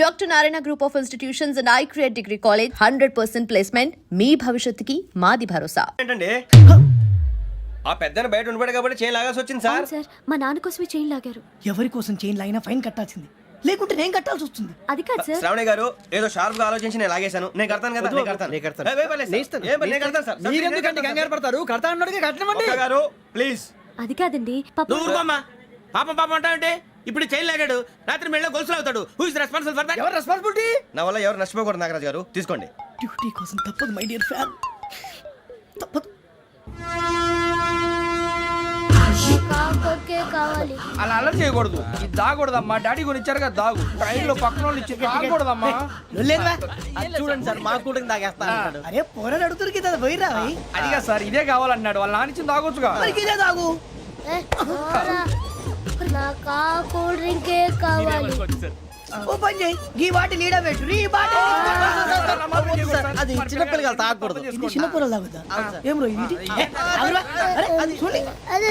Doctor Narayana group of institutions and I create degree college hundred percent placement మీ భవిష్యత్తుకి మాది భరోసా ఆ పెద్దని బయట ఉండిపోయాడు కాబట్టి చైన్ లాగాల్సి వచ్చింది సార్ సార్ మా నాన్న కోసమే చైన్ లాగారు ఎవరి కోసం చైన్ లాగినా ఫైన్ కట్టాల్సింది లేకుంటే నేను కట్టాల్సి వస్తుంది అది కాదు సార్ శ్రావణి గారు ఏదో షార్ప్ గా ఆలోచించి నేను లాగేశాను నేను కడతాను కదా నేను కడతాను నేను కడతాను ఏ, ఏ, నేను కడతాను సార్. మీరు పడతారు కడతా అన్నాడు గారు ప్లీజ్ అది కాదండి పాప పాపం ఇప్పుడు చైన్ లాగాడు రాత్రి మెళ్ళ గొలుసులు అవుతాడు who is responsible for that ever responsibility నా వల్ల ఎవరు నష్టపోకూడదు నాగరాజ్ గారు తీసుకోండి డ్యూటీ కోసం తప్పదు మై డియర్ ఫ్యాన్ తప్పదు అలా అలర్ట్ చేయకూడదు ఇది అమ్మా డాడీ గురించి ఇచ్చారుగా దాగు ట్రైన్ లో పక్కన వాళ్ళు ఇచ్చి దాగకూడదమ్మా చూడండి సార్ మా కూడా దాగేస్తాను అరే పోరాడు అడుగుతారు కదా పోయి సార్ ఇదే కావాలన్నాడు వాళ్ళ నానిచ్చింది దాగొచ్చుగా ఇదే దాగు నాకు ఆ కూల్ కావాలి ఓపెన్ చేయి ఈ వాటి లీడ పెట్టు ఈ బాటి అది తాగకూడదు చిన్నపిల్లలు తాగుతా ఏం రో ఇది అరే అది అదే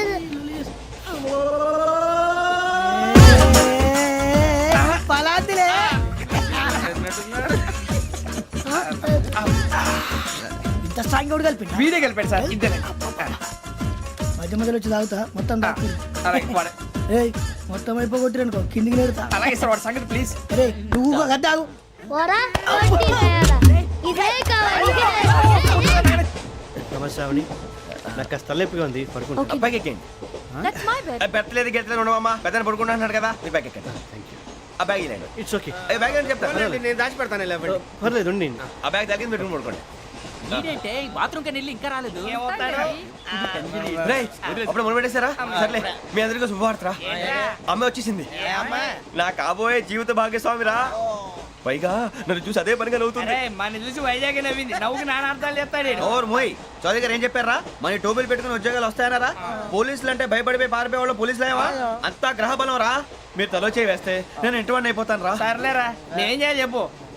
ఇంత స్ట్రాంగ్ వీడే కలిపాడు సార్ మధ్య మధ్యలో వచ్చి తాగుతా మొత్తం తాగుతుంది ఏయ్ మొత్తం అయిపోగొట్టి అనుకో కిందికి నేడుతా అలాగే సంగతి ప్లీజ్ రే నువ్వు కద్దాగు నమస్తే నాకు తలెప్పిగా ఉంది పడుకుంటా పైకి ఎక్కండి పెట్టలేదు గెట్టలేదు ఉండవమ్మా పడుకుంటున్నాడు కదా మీ ఎక్కండి ah, ఆ బ్యాగ్ ఇట్స్ ఓకే బ్యాగ్ నేను దాచి పెడతాను పర్లేదు ఉండి ఆ బ్యాగ్ తగ్గింది పెట్టుకుని పడుకోండి బాత్రూమ్ ఇంకా రాలేదు అప్పుడు సర్లే మీ అందరికీ శుభవార్తరా అమ్మ వచ్చేసింది నా కాబోయే జీవిత భాగ్యస్వామిరా పైగా నన్ను చూసి అదే పనిగా నవ్వుతుంది మన చూసి వైజాగ్ నవ్వింది నవ్వుకి నాన్న అర్థాలు చెప్తాడు ఈడు. మోయ్ చౌదరి గారు ఏం చెప్పారా మన టోబీలు పెట్టుకుని ఉద్యోగాలు వస్తాయనరా పోలీసులు అంటే భయపడిపోయి పారిపోయే వాళ్ళు పోలీసులు ఏవా అంతా గ్రహ బలం రా మీరు తలో చేయి వేస్తే నేను ఎటువంటి అయిపోతాను రా సర్లేరా నేం చేయాలి చెప్పు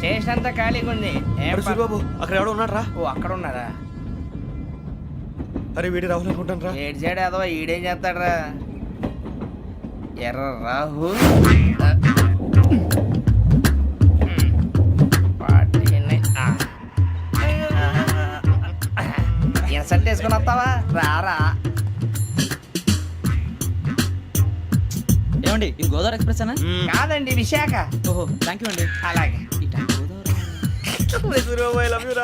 స్టేషన్ అంతా ఖాళీగా ఉంది బాబు అక్కడ ఎవడో ఉన్నారా ఓ అక్కడ ఉన్నారా అరే వీడి రాహుల్ అనుకుంటాను ఏడు చేయడం అదో ఈడేం చేస్తాడరా ఎర్ర రాహుల్ ఇన్సల్ట్ వేసుకుని వస్తావా రారా ఏమండి ఇది గోదావరి ఎక్స్ప్రెస్ అనా కాదండి విశాఖ ఓహో థ్యాంక్ యూ అండి అలాగే గోదావరి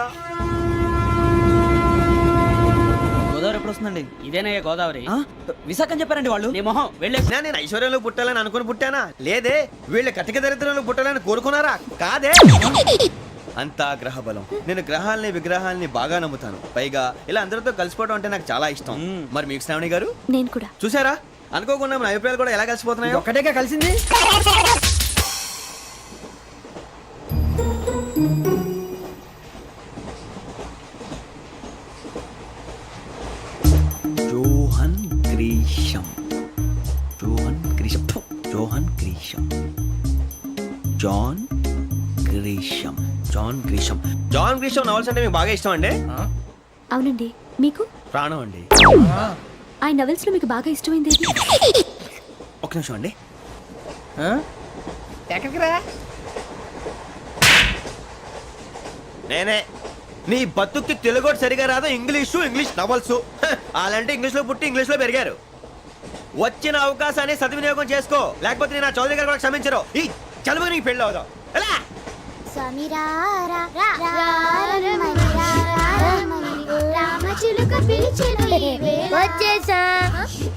ఎప్పుడు వస్తుందండి ఇదేనయ్య గోదావరి విశాఖ అని చెప్పారండి వాళ్ళు నీ మొహం వెళ్ళే నేను ఐశ్వర్యంలో పుట్టాలని అనుకుని పుట్టానా లేదే వీళ్ళ కటిక దరిద్రంలో పుట్టాలని కోరుకున్నారా కాదే అంతా గ్రహ బలం నేను గ్రహాలని విగ్రహాలని బాగా నమ్ముతాను పైగా ఇలా అందరితో కలిసిపోవడం అంటే నాకు చాలా ఇష్టం మరి మీకు శ్రావణి గారు నేను కూడా చూసారా అనుకోకుండా మన అభిప్రాయాలు కూడా ఎలా కలిసిపోతున్నాయి ఒకటేగా కలిసింది Grisham John Grisham John Grisham John Grisham novels అంటే మీకు బాగా ఇష్టం అండి అవునండి మీకు ప్రాణం అండి ఆ నవెల్స్ లో మీకు బాగా ఇష్టమైంది ఏది? ఒక నిమిషం అండి ఎక్కడికి నేనే నీ బతుక్కి తెలుగు సరిగా రాదు ఇంగ్లీషు ఇంగ్లీష్ నవల్స్ అలాంటి ఇంగ్లీష్లో పుట్టి ఇంగ్లీష్లో పెరిగారు వచ్చిన అవకాశాన్ని సద్వినియోగం చేసుకో లేకపోతే నేను చౌదరి గారు కూడా క్షమించరు ఈ చదువు నీకు పెళ్ళి అవుదాం వచ్చేసా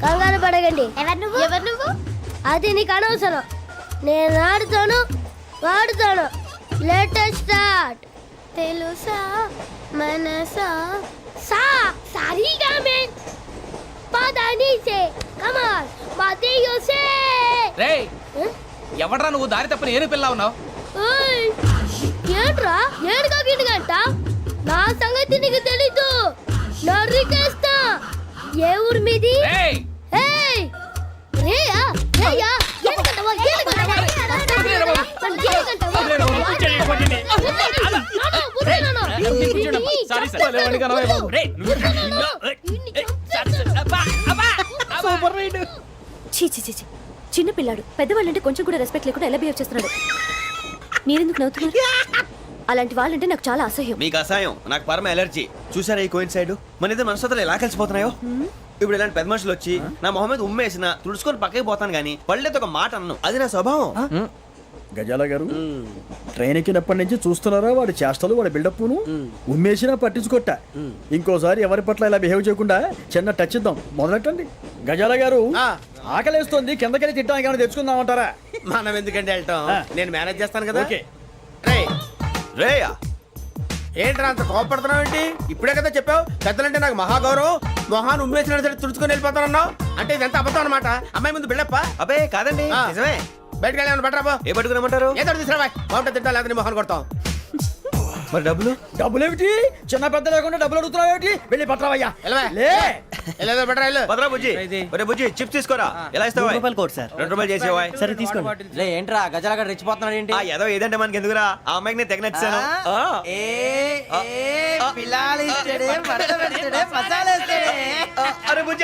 కంగారు పడగండి నువ్వు అది నీకు అనవసరం నేను ఆడుతాను వాడుతాను లేటెస్ట్ స్టార్ట్ తెలుసా మనసా సా సారీగా పదనీసే కమాన్ ఎవడ్రా నువ్వు దారి తప్పని ఏను పిల్ల ఉన్నావు ఏంట్రా ఏడుగా నా సంగతి నీకు తెలీదు నరికేస్తా ఏ ఊరు మీది ఏయ్ వీడు చీ చీ చీ చిన్న పిల్లాడు పెద్దవాళ్ళంటే కొంచెం కూడా రెస్పెక్ట్ లేకుండా ఎలా బిహేవ్ చేస్తున్నాడు మీరెందుకు నవ్వుతున్నారు అలాంటి వాళ్ళంటే నాకు చాలా అసహ్యం మీకు అసహ్యం నాకు పరమ ఎలర్జీ చూసారా ఈ కోయిన్ సైడ్ మన ఇద్దరు మనస్తత్వాలు ఎలా కలిసిపోతున్నాయో ఇప్పుడు ఇలాంటి పెద్ద మనుషులు వచ్చి నా మొహం మీద ఉమ్మేసిన తుడుచుకొని పక్కకి పోతాను కానీ పళ్ళేది ఒక మాట అన్ను అది నా స్వభావం గజాల గారు ట్రైన్ ఎక్కినప్పటి నుంచి చూస్తున్నారా వాడి చేష్టలు వాడి బిల్డప్ను ఉమ్మేసినా పట్టించుకోట ఇంకోసారి ఎవరి పట్ల ఇలా బిహేవ్ చేయకుండా చిన్న టచ్ ఇద్దాం మొదలెట్టండి గజాల గారు ఆకలిస్తుంది కిందకెళ్ళి తిట్టాం ఏమైనా తెచ్చుకుందామంటారా మనం ఎందుకంటే వెళ్ళటం నేను మేనేజ్ చేస్తాను కదా రేయా ఏంట్రా అంత కోపడుతున్నావు ఏంటి ఇప్పుడే కదా చెప్పావు పెద్దలంటే నాకు మహాగౌరవం మొహాన్ ఉమ్మేసిన సరే తుడుచుకొని వెళ్ళిపోతానన్నావు అంటే ఇదంతా అబద్ధం అనమాట అమ్మాయి ముందు బిళ్ళప్ప అబ్బాయి కాదండి నిజమే బయటకు వెళ్ళాను బట్రాబో ఏ పట్టుకురమ్మంటారు ఏదో తీసుకురావా బాగుంటుంది తింటా లేదని మొహన్ కొడతాం మరి డబ్బులు డబ్బులు ఏమిటి చిన్న పెద్ద లేకుండా డబ్బులు అడుగుతున్నావు ఏమిటి వెళ్ళి పట్టరావయ్యా భద్రా బుజ్జి ఒరే బుజ్జి చిప్స్ తీసుకోరా ఎలా ఇస్తావు రూపాయలు కోట్ సార్ రెండు రూపాయలు చేసేవా సరే తీసుకోండి లే ఏంట్రా గజాల రెచ్చిపోతున్నాడు ఏంటి ఏదో ఏదంటే మనకి ఎందుకురా ఆ అమ్మాయికి నేను తెగ నచ్చాను అరే బుజ్జి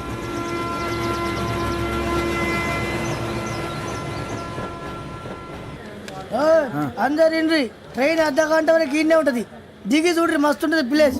అందరు ఇండ్రి ట్రైన్ అర్ధ గంట వరకు ఇన్నే ఉంటుంది దిగి చూడ్రి మస్తు ప్లేస్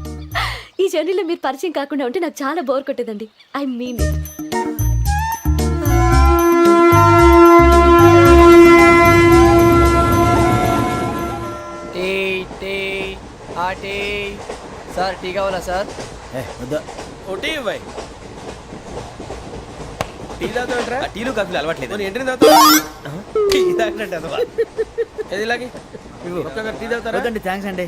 ఈ జర్నీలో మీరు పరిచయం కాకుండా ఉంటే నాకు చాలా బోర్ కొట్టేదండి ఐ మీన్ సార్ టీ కావాలా సార్ ఓ టీ టీ తాగుతాంట్రా టీలు కాఫీలు అలవాట్లేదు ఎంట్రీ తాగుతా టీ తాగినట్టు ఇలాగే టీ తాగుతారా థ్యాంక్స్ అండి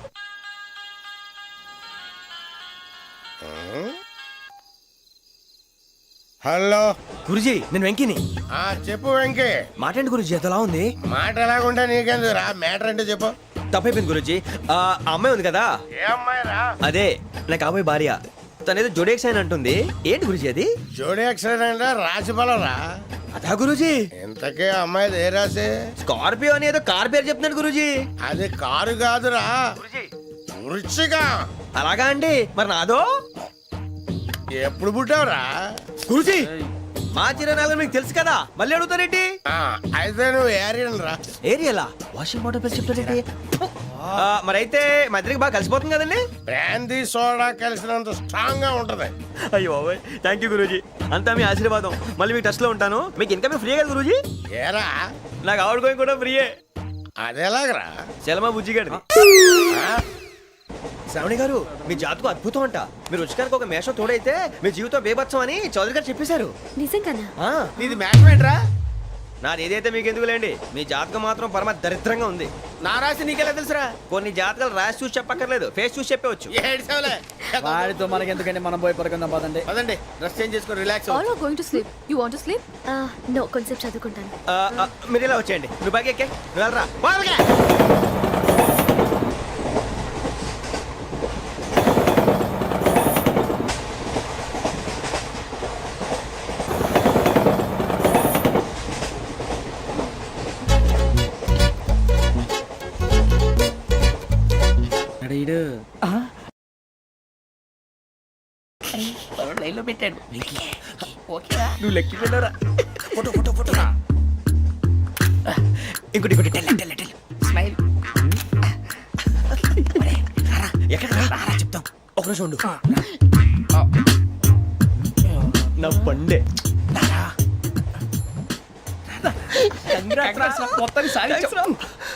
హలో గురుజీ నేను వెంకీని ఆ చెప్పు వెంకీ మాటండి గురుజీ ఎలా ఉంది మాట ఎలాగుంటా నీకెందుకు రా మ్యాటర్ అంటే చెప్పు తప్పైపోయింది గురుజీ ఆ అమ్మాయి ఉంది కదా ఏ అమ్మాయి రా అదే నాకు అబ్బాయి భార్య తనేదో జోడేక్స్ అని అంటుంది ఏంటి గురుజీ అది జోడేక్స్ యాక్సిడెంట్ రాసి రా అదా గురుజీ ఇంతకే అమ్మాయి ఏ రాసి స్కార్పియో అని ఏదో కార్ పేరు చెప్తున్నాడు గురుజీ అది కారు కాదురా అలాగా అండి మరి నాదో ఎప్పుడు పుట్టావరా కురిసి మా చిరనాలు మీకు తెలుసు కదా మళ్ళీ అడుగుతారేంటి అయితే నువ్వు ఏరియల్ రా ఏరియలా వాషింగ్ వాటర్ బిల్ మరైతే మా ఇద్దరికి బాగా కలిసిపోతుంది కదండి బ్రాందీ సోడా కలిసినంత స్ట్రాంగ్ గా ఉంటది అయ్యో బాబాయ్ థ్యాంక్ యూ గురూజీ అంతా మీ ఆశీర్వాదం మళ్ళీ మీ టచ్ లో ఉంటాను మీకు ఇంకా ఫ్రీ కదా గురుజీ ఏరా నాకు ఆవిడ కూడా ఫ్రీయే అదేలాగరా చలమా బుజ్జిగాడి శ్రావణి గారు మీ జాతకు అద్భుతం అంట మీరు రుచికారికి ఒక మేషం తోడైతే మీ జీవితం బేబత్సం అని చౌదరి గారు చెప్పేశారు ఆ, నీది మ్యాచ్ ఏంట్రా నాది ఏదైతే మీకు ఎందుకు లేండి మీ జాతకం మాత్రం పరమ దరిద్రంగా ఉంది నా రాసి నీకెలా తెలుసురా కొన్ని జాతకాలు రాసి చూసి చెప్పక్కర్లేదు ఫేస్ చూసి చెప్పవచ్చు వాడితో మనకి ఎందుకంటే మనం పోయి పడుకుందాం పదండి పదండి డ్రెస్ చేంజ్ చేసుకొని relax All are going no చదువుకుంటాను మీరు ఇలా వచ్చేయండి నువ్వు బాగా ఎక్కే నువ్వు వెళ్ళరా బాగా పవర్ లైన్లో పెట్టాడు ఓకేరా నువ్వు లెక్కి వెళ్ళరా ఫోటో ఫోటో ఫోటో ఇంకోటి ఇంకోటి టెల్ టెల్ టెల్ స్మైల్ ఎక్కడ రా చెప్తాం ఒక రోజు ఉండు నా పండే మొత్తాన్ని సాధించాం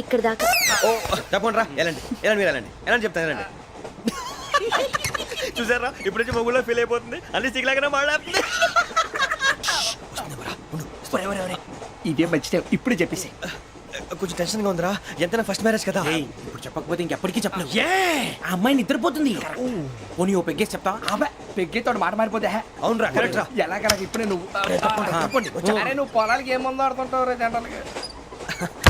ఇక్కడ దాకా ఓ రా వెళ్ళండి వెళ్ళండి మీరు వెళ్ళండి వెళ్ళండి చెప్తాను వెళ్ళండి చూసారా ఇప్పుడు నుంచి మొగ్గులో ఫీల్ అయిపోతుంది అన్ని సిగ్లాగానే మాట్లాడుతుంది ఇదే మంచి ఇప్పుడు చెప్పేసి కొంచెం టెన్షన్గా ఉందిరా ఎంత ఫస్ట్ మ్యారేజ్ కదా ఇప్పుడు చెప్పకపోతే ఇంకెప్పటికీ చెప్పను ఏ ఆ అమ్మాయి నిద్రపోతుంది పోనీ ఓ పెగ్గేసి చెప్తా అబ్బా పెగ్గేతో మాట మారిపోతే హే. అవునురా కరెక్ట్ రా కరెక్ట్ ఇప్పుడే నువ్వు నువ్వు పొలాలకి ఏం మందు ఆడుతుంటావు రే జనరల్గా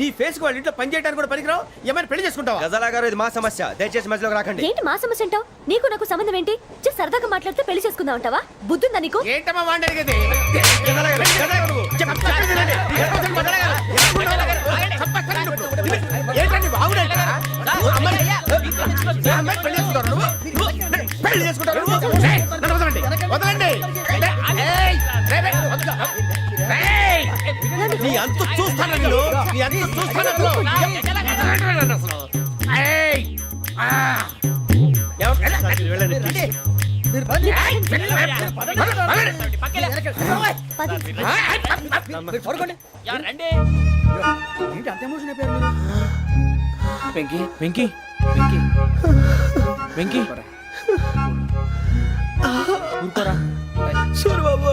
నీ ఫేస్ వాళ్ళ ఇంట్లో పనిచేయడానికి కూడా పనికిరావు ఏమైనా పెళ్లి చేసుకుంటావా గజలా గారు ఇది మా సమస్య దయచేసి మధ్యలోకి రాకండి ఏంటి మా సమస్య అంటావు నీకు నాకు సంబంధం ఏంటి జస్ట్ సరదాగా మాట్లాడితే పెళ్లి చేసుకుందాం అంటావా బుద్ధుందా నీకు ఏంటమ్మా వాడిని అడిగేది ఏంటండి పెళ్లి చేసుకుంటారు వదలండి. వదలండి. నీ అంత చూస్తాను వీళ్ళు నీ అంత చూస్తాను అసలు వెళ్ళండి వెంకీ వెంకీ వెంకీ వెంకీ ఊరుకోరా సూర్యబాబు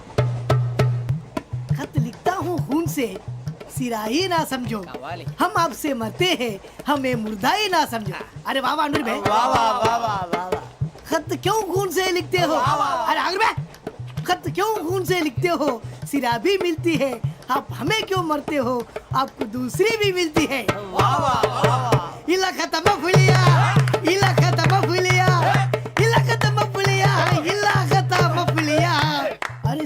हूँ खून से सिराही ना समझो हम आपसे मरते हैं हमें मुर्दा ही ना समझो अरे बाबा अनुर भाई वाह वाह वाह वाह खत क्यों खून से लिखते हो अरे अनूर खत क्यों खून से लिखते हो सिरा भी मिलती है आप हमें क्यों मरते हो आपको दूसरी भी मिलती है वाह वाह वाह इला खत्म फुलिया इला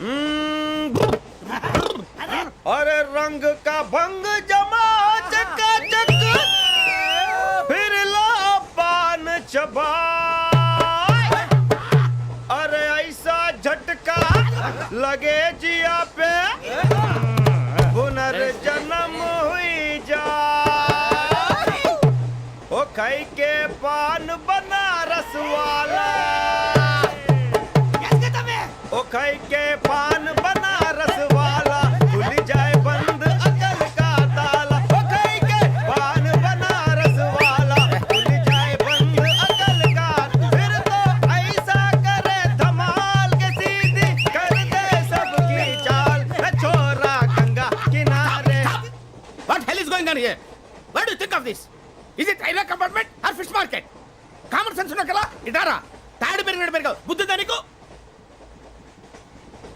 हम्म। अरे रंग का भंग जमा चका चक फिर ला पान चबा अरे ऐसा झटका लगे जिया पे पुनर्जन्म हुई जा के पान बना रसवाला खाई के पान बनारस वाला खुल जाए बंद अकल का ताला ओ खाई के पान बनारस वाला खुल जाए बंद अकल का फिर तो ऐसा करे धमाल के सीधी कर दे सबकी चाल ए छोरा गंगा किनारे what hell is going on here what do think of this is it railway compartment or fish market common sense ఉన్న కదా ఇటారా తాడు పెరిగినట్టు పెరగవు బుద్ధి దానికి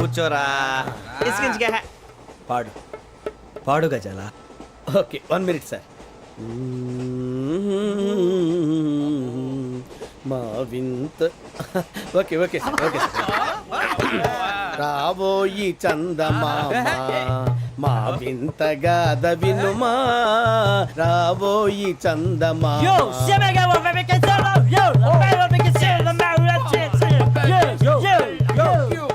కూర్చోరా ఇసికించుగా పాడు పాడు గజాల ఓకే వన్ మినిట్ సార్ మా వింత ఓకే ఓకే సార్ ఓకే రాబోయి చందమా మా వింత గాథ వినుమా రాబోయి చందమా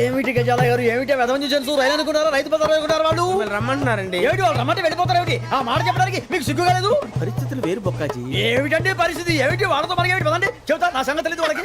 ఏమిటి గజాల గారు ఏమిటి వెదవం చూసాను రైలు అనుకున్నారు రైతు బజార్ అనుకున్నారు వాళ్ళు రమ్మంటున్నారండి ఏమిటి వాళ్ళు రమ్మంటే వెళ్ళిపోతారు ఏమిటి ఆ మాట చెప్పడానికి మీకు సిగ్గు కాలేదు పరిస్థితులు వేరు బొక్కాజీ ఏమిటండి పరిస్థితి ఏమిటి వాళ్ళతో మనకి ఏమిటి పదండి చెబుతా నా సంగతి తెలియదు వాళ్ళకి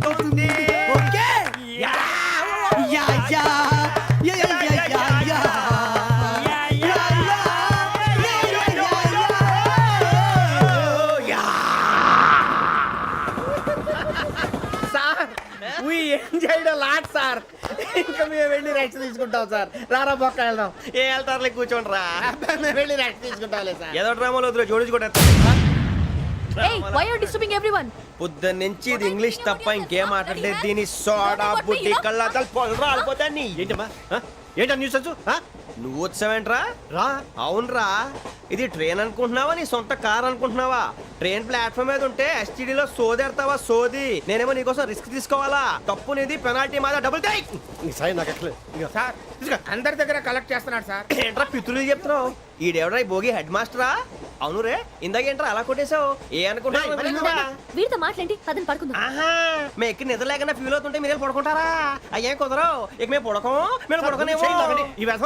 తీసుకుంటాం సార్ రారా బొక్క వెళ్దాం ఏ వెళ్తారులే కూర్చోండి రా వెళ్ళి రెస్ట్ తీసుకుంటాంలే సార్ ఏదో డ్రామాలో వద్దు జోడించుకుంటారు Hey, నుంచి ఇది ఇంగ్లీష్ తప్ప ఇంకేం మాట్లాడలేదు దీని సోడా బుడ్డి కళ్ళాతలు పొలరా నీ ఏంటమ్మా ఏంటా న్యూస్ వచ్చు నువ్వు వచ్చావేంట్రా రా అవునరా ఇది ట్రైన్ అనుకుంటున్నావా నీ సొంత కార్ అనుకుంటున్నావా ట్రైన్ ప్లాట్ఫామ్ మీద ఉంటే ఎస్టీడీలో సోదేడతావా సోది నేనేమో నీకోసం రిస్క్ తీసుకోవాలా తప్పు నీది పెనాల్టీ మాదా డబుల్ టై సాయి నాకు సార్ అందరి దగ్గర కలెక్ట్ చేస్తున్నాడు సార్ ఏంట్రా పితులు చెప్తున్నావు ఈ ఈ భోగి హెడ్ మాస్టరా అవును రే ఇందాక ఏంట్రా అలా కొట్టేశావు ఏ అనుకుంటా వీరితో మాట్లాడి మేము ఎక్కి నిద్ర లేకుండా ఫీల్ అవుతుంటే మీరే పడుకుంటారా అయ్యే కుదరవు ఇక మేము పడకం మేము పడుకోనేమో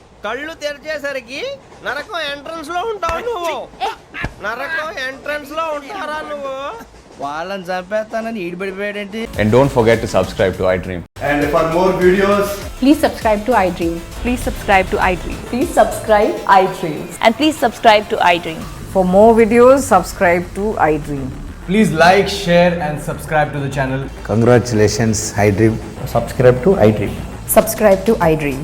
కళ్ళు తెరిచేసరికి నరకం ఎంట్రన్స్ లో ఉంటావు నువ్వు నరకం ఎంట్రన్స్ లో ఉంటారా నువ్వు వాళ్ళని చంపేస్తానని ఈడిపడిపోయాడేంటి and don't forget to subscribe to iDream and for more videos please subscribe to iDream please subscribe to iDream please subscribe iDream and please subscribe to iDream for more videos subscribe to iDream please like share and subscribe to the channel congratulations iDream subscribe to iDream subscribe to iDream